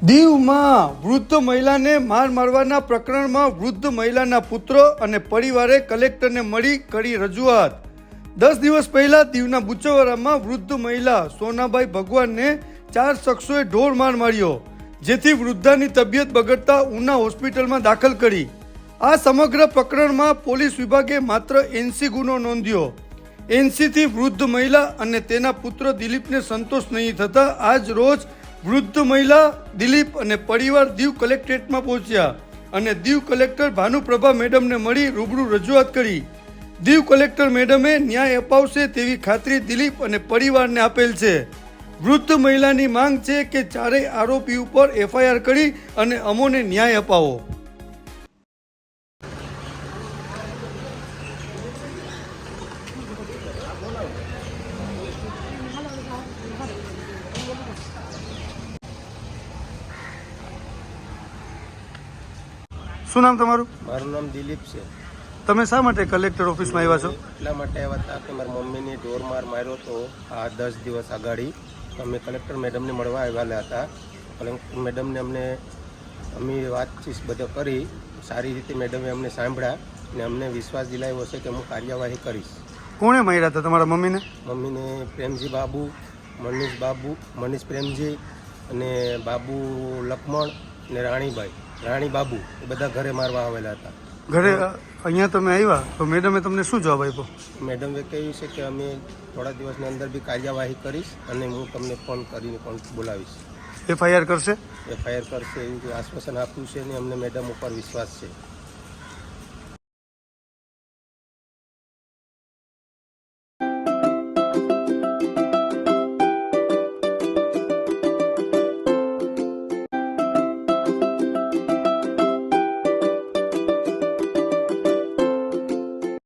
વૃદ્ધ મહિલાને માર મારવાના પ્રકરણમાં વૃદ્ધ મહિલાના પુત્ર અને પરિવારે કલેક્ટરને મળી કરી રજૂઆત. દસ દિવસ પહેલા દીવના બુચવારામાં વૃદ્ધ મહિલા સોનાબાઈ ભગવાનને ચાર શખ્સોએ ઢોર માર માર્યો, જેથી વૃદ્ધાની તબિયત બગડતા ઉના હોસ્પિટલમાં દાખલ કરી. આ સમગ્ર પ્રકરણમાં પોલીસ વિભાગે માત્ર એનસી ગુનો નોંધ્યો. એનસીથી વૃદ્ધ મહિલા અને તેના પુત્ર દિલીપને સંતોષ નહીં થતા આજ રોજ વૃદ્ધ મહિલા દિલીપ અને પરિવાર દીવ કલેક્ટરેટમાં પહોંચ્યા અને દીવ કલેક્ટર ભાનુપ્રભા મેડમને મળી રૂબરૂ રજૂઆત કરી. દીવ કલેક્ટર મેડમે ન્યાય અપાવશે તેવી ખાતરી દિલીપ અને પરિવારને આપેલ છે. વૃદ્ધ મહિલાની માંગ છે કે ચારેય આરોપી ઉપર એફઆઈઆર કરી અને અમોને ન્યાય અપાવો. શું નામ તમારું? મારું નામ દિલીપ છે. તમે શા માટે કલેક્ટર ઓફિસમાં આવ્યા છો? એટલા માટે આવ્યા હતા કે મારી મમ્મીને ઢોર માર માર્યો હતો આ દસ દિવસ આગાડી. અમે કલેક્ટર મેડમને મળવા આવેલા હતા. કલેક્ટર મેડમને અમને અમે વાતચીત બધો કરી સારી રીતે મેડમે અમને સાંભળ્યા અને અમને વિશ્વાસ દિલાવ્યો છે કે હું કાર્યવાહી કરીશ. કોણે માર્યા હતા તમારા મમ્મીને? મમ્મીને પ્રેમજી બાબુ મનીષ બાબુ મનીષ પ્રેમજી અને બાબુ લક્ષ્મણ ને રાણીભાઈ રાણી બાબુ એ બધા ઘરે મારવા આવેલા હતા. ઘરે અહીંયા તમે આવ્યા તો મેડમે તમને શું જવાબ આપ્યો? મેડમે કહ્યું છે કે અમે થોડા દિવસની અંદર બી કાર્યવાહી કરીશ અને હું તમને ફોન કરીને પણ બોલાવીશ. એફઆઈઆર કરશે? એફઆઈઆર કરશે એવું આશ્વાસન આપ્યું છે અને અમને મેડમ ઉપર વિશ્વાસ છે.